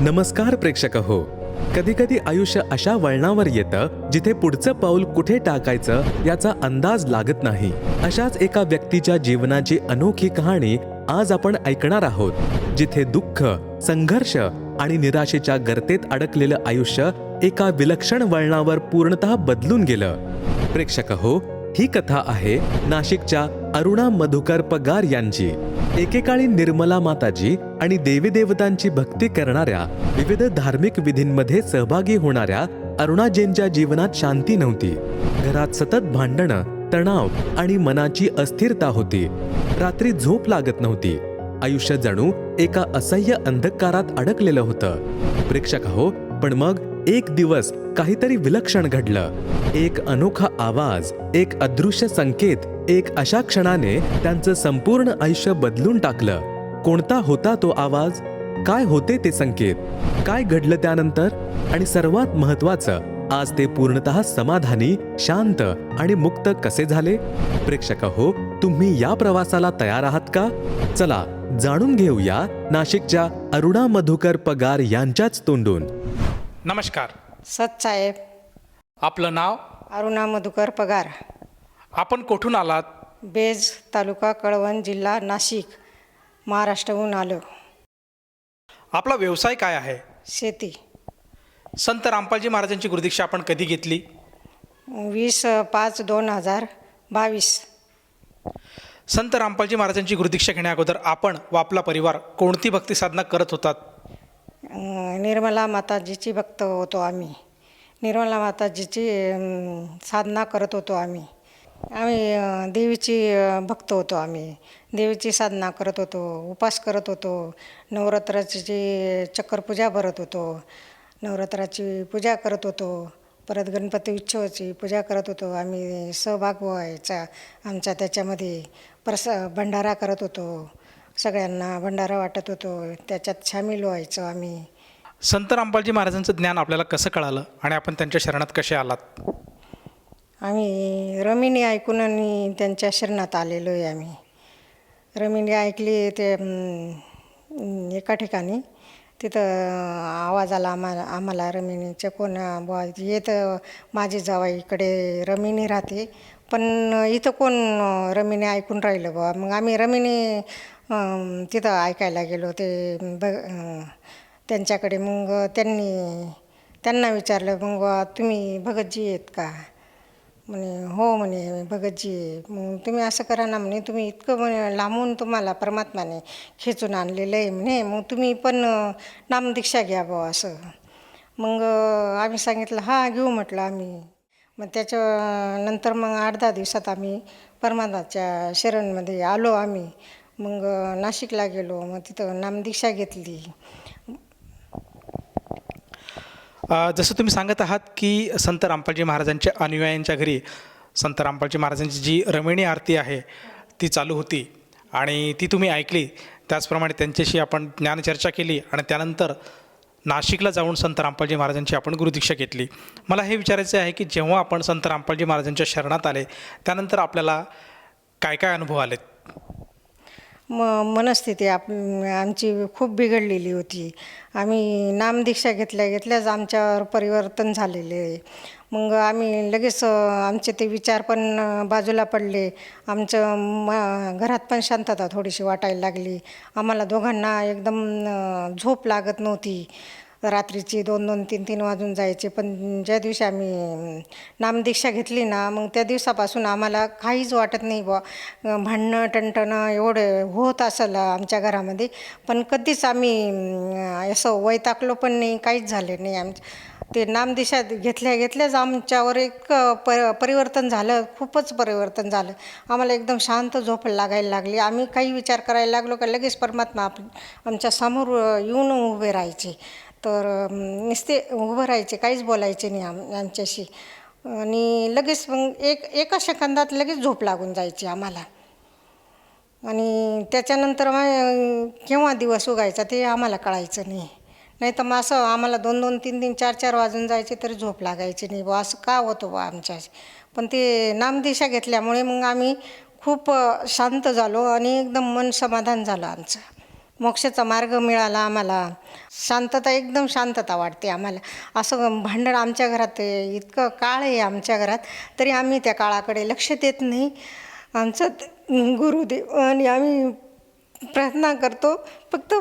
नमस्कार प्रेक्षक हो. कधी कधी आयुष्य अशा वळणावर येतं जिथे पुढचं पाऊल कुठे टाकायचं याचा अंदाज लागत नाही. अशाच एका व्यक्तीच्या जीवनाची अनोखी कहाणी आज आपण ऐकणार आहोत जिथे दुःख संघर्ष आणि निराशेच्या गर्तेत अडकलेलं आयुष्य एका विलक्षण वळणावर पूर्णतः बदलून गेलं. प्रेक्षक हो ही कथा आहे नाशिकच्या अरुणा मधुकर पगार यांची एकेकाळी निर्मला माताजी आणि देवी देवतांची भक्ती करणाऱ्या विविध धार्मिक विधींमध्ये सहभागी होणाऱ्या अरुणाजींच्या जीवनात शांती नव्हती. घरात सतत भांडणं तणाव आणि मनाची अस्थिरता होती. रात्री झोप लागत नव्हती. आयुष्य जणू एका असह्य अंधकारात अडकलेलं होतं. प्रेक्षक हो पण मग एक दिवस काहीतरी विलक्षण घडलं. एक अनोखा आवाज एक अदृश्य संकेत एक अशा क्षणाने त्यांचं संपूर्ण आयुष्य बदलून टाकलं. कोणता होता तो आवाज? काय होते ते संकेत? काय घडलं त्यानंतर? आणि सर्वात महत्वाचं आज ते पूर्णतः समाधानी शांत आणि मुक्त कसे झाले? प्रेक्षक हो तुम्ही या प्रवासाला तयार आहात का? चला जाणून घेऊया नाशिकच्या अरुणा मधुकर पगार यांच्याच तोंडून. नमस्कार. सत साहेब. आपलं नाव? अरुणा मधुकर पगार. आपण कुठून आलात? बेज तालुका कळवण जिल्हा नाशिक महाराष्ट्राहून आलो. आपला व्यवसाय काय आहे? शेती. संत रामपालजी महाराजांची गुरुदीक्षा आपण कधी घेतली? वीस पाच दोन हजार बावीस. संत रामपालजी महाराजांची गुरुदीक्षा घेण्या अगोदर आपण व आपला परिवार कोणती भक्ती साधना करत होतात? निर्मला माताजीची भक्त होतो आम्ही. निर्मला माताजीची साधना करत होतो आम्ही. आम्ही देवीची भक्त होतो आम्ही. देवीची साधना करत होतो उपास करत होतो. नवरात्राची चक्करपूजा भरत होतो नवरात्राची पूजा करत होतो. परत गणपती उत्सवाची पूजा करत होतो. आम्ही सहभाग व्हायचा आमचा त्याच्यामध्ये. प्रस भंडारा करत होतो. सगळ्यांना भंडारा वाटत होतो. त्याच्यात सामील व्हायचो आम्ही. संत रामपालजी महाराजांचं ज्ञान आपल्याला कसं कळालं आणि आपण त्यांच्या शरणात कसे आलात? आम्ही रमिणी ऐकून आणि त्यांच्या शरणात आलेलो आहे आम्ही. रमिणी ऐकली ते अं, एका ठिकाणी. तिथं आवाज आला आम्हाला आम्हाला रमिणीच्या कोण बुवा येत माझी जावाई इकडे रमिणी राहते. पण इथं कोण रमिणी ऐकून राहिलं बुवा? मग आम्ही रमिणी तिथं ऐकायला गेलो. ते ब त्यांच्याकडे मग त्यांनी त्यांना विचारलं मग बुवा तुम्ही भगतजी आहेत का? म्हणे हो म्हणे भगतजी आहे. मग तुम्ही असं करा ना म्हणे तुम्ही इतकं म्हणे लांबून तुम्हाला परमात्माने खेचून आणलेलं आहे म्हणे मग तुम्ही पण नामदीक्षा घ्या बुवा असं. मग आम्ही सांगितलं हां घेऊ म्हटलं आम्ही. मग त्याच्या नंतर मग आठ दहा दिवसात आम्ही परमात्माच्या शरणमध्ये आलो आम्ही. मग नाशिकला गेलो. मग तिथं नामदीक्षा घेतली. जसं तुम्ही सांगत आहात की संत रामपालजी महाराजांच्या अनुयायांच्या घरी संत रामपालजी महाराजांची जी रमिणी आरती आहे ती चालू होती. आणि ती तुम्ही ऐकली. त्याचप्रमाणे त्यांच्याशी आपण ज्ञानचर्चा केली आणि त्यानंतर नाशिकला जाऊन संत रामपालजी महाराजांची आपण गुरुदीक्षा घेतली. मला हे विचारायचं आहे की जेव्हा आपण संत रामपालजी महाराजांच्या शरणात आले त्यानंतर आपल्याला काय काय अनुभव आलेत? म मनस्थिती आप आमची खूप बिघडलेली होती. आम्ही नामदीक्षा घेतल्या घेतल्याच आमच्यावर परिवर्तन झालेले. आहे मग आम्ही लगेच आमचे ते विचार पण बाजूला पडले. आमचं म घरात पण शांतता थोडीशी वाटायला लागली. आम्हाला दोघांना एकदम झोप लागत नव्हती. रात्रीची दोन दोन तीन तीन वाजून जायचे. पण ज्या दिवशी आम्ही नामदीक्षा घेतली ना मग त्या दिवसापासून आम्हाला काहीच वाटत नाही बुवा. भांडणं टणटणं एवढं होत असेल आमच्या घरामध्ये. पण कधीच आम्ही असं वैताकलो पण नाही काहीच झाले नाही आमच्या ते नामदिशा घेतल्या घेतल्याच आमच्यावर एक प परिवर्तन झालं. खूपच परिवर्तन झालं. आम्हाला एकदम शांत झोप लागायला लागली. आम्ही काही विचार करायला लागलो का लगेच परमात्मा आप आमच्यासमोर येऊन उभे राहायचे. तर नुसते उभं राहायचे काहीच बोलायचे नाही आम आमच्याशी. आणि लगेच मग एक एका सेकंदात लगेच झोप लागून जायची आम्हाला. आणि त्याच्यानंतर मग केव्हा दिवस उगायचा ते आम्हाला कळायचं नाही. नाही तर मग असं आम्हाला दोन दोन तीन तीन चार चार वाजून जायचे तरी झोप लागायची नाही. बा असं का होतं बा आमच्या? पण ते नामदिशा घेतल्यामुळे मग आम्ही खूप शांत झालो आणि एकदम मन समाधान झालं आमचं. मोक्षाचा मार्ग मिळाला आम्हाला. शांतता एकदम शांतता वाटते आम्हाला. असं भांडण आमच्या घरात आहे, इतकं काळ आहे आमच्या घरात तरी आम्ही त्या काळाकडे लक्ष देत नाही. आमचं गुरुदेव आणि आम्ही प्रार्थना करतो फक्त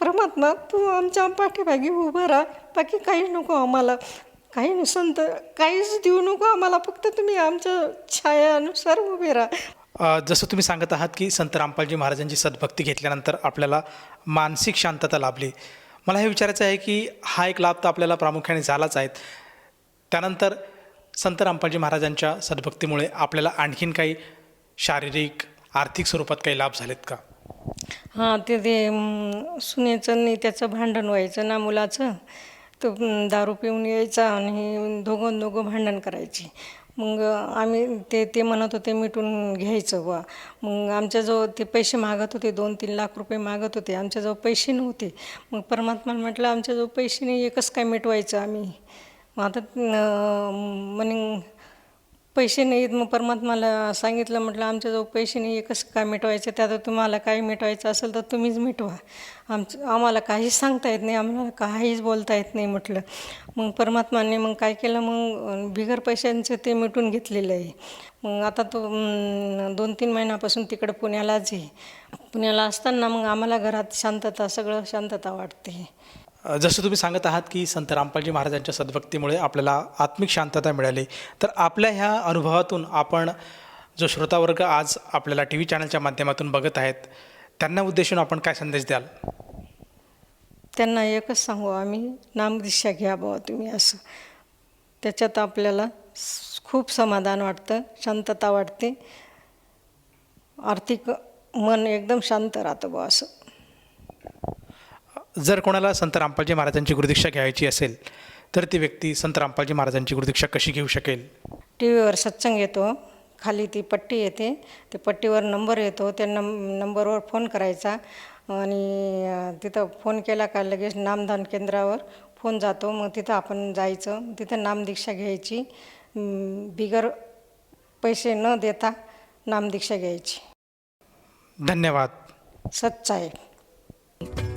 परमात्मा तू आमच्या पाठीभागी उभा राहा. बाकी काही नको आम्हाला. काही संत काहीच देऊ नको आम्हाला. फक्त तुम्ही आमच्या छायानुसार उभे राहा. जसं तुम्ही सांगत आहात की संत रामपालजी महाराजांची सद्भक्ती घेतल्यानंतर आपल्याला मानसिक शांतता लाभली. मला हे विचारायचं आहे की हा एक लाभ तर आपल्याला प्रामुख्याने झालाच आहेत त्यानंतर संत रामपालजी महाराजांच्या सद्भक्तीमुळे आपल्याला आणखीन काही शारीरिक आर्थिक स्वरूपात काही लाभ झालेत का? हां ते ते सुनेचं नाही त्याचं भांडण व्हायचं ना मुलाचं तो दारू पिऊन यायचा आणि दोघं दोघं भांडण करायची. मग आम्ही ते ते म्हणत होते मिटून घ्यायचं बा मग आमच्याजवळ ते पैसे मागत होते दोन तीन लाख रुपये मागत होते. आमच्याजवळ पैसे नव्हते. मग परमात्मा म्हटलं आमच्याजवळ पैसे नाही एकच काय मिटवायचं आम्ही? मग आता म्हणे पैसे नाहीत. मग परमात्माला सांगितलं म्हटलं आमच्याजवळ पैसे नाही आहे कसं काय मिटवायचं? त्यात तुम्हाला काही मिटवायचं असेल तर तुम्हीच मिटवा. आमचं आम्हाला काहीच सांगता येत नाही आम्हाला काहीच बोलता येत नाही म्हटलं. मग परमात्माने मग काय केलं? मग बिगर पैशांचं ते मिटून घेतलेलं आहे. मग आता तो दोन तीन महिन्यापासून तिकडं पुण्यालाच आहे. पुण्याला असताना मग आम्हाला घरात शांतता सगळं शांतता वाटते. जसं तुम्ही सांगत आहात की संत रामपालजी महाराजांच्या सद्भक्तीमुळे आपल्याला आत्मिक शांतता मिळाली तर आपल्या ह्या अनुभवातून आपण जो श्रोतावर्ग आज आपल्याला टी व्ही चॅनलच्या माध्यमातून बघत आहेत त्यांना उद्देशून आपण काय संदेश द्याल? त्यांना एकच सांगू आम्ही नामदिशा घ्या बुवा तुम्ही असं. त्याच्यात आपल्याला खूप समाधान वाटतं शांतता वाटते. आर्थिक मन एकदम शांत राहतं बुवा असं. जर कोणाला संत रामपालजी महाराजांची गुरुदीक्षा घ्यायची असेल तर ती व्यक्ती संत रामपालजी महाराजांची गुरुदीक्षा कशी घेऊ शकेल? टी व्हीवर सत्संग येतो खाली ती पट्टी येते ते पट्टीवर नंबर येतो त्या नंब नंबरवर फोन करायचा आणि तिथं फोन केला का लगेच नामदान केंद्रावर फोन जातो. मग तिथं आपण जायचं तिथं नामदीक्षा घ्यायची. बिगर पैसे न देता नामदीक्षा घ्यायची. धन्यवाद. सच्चा आहे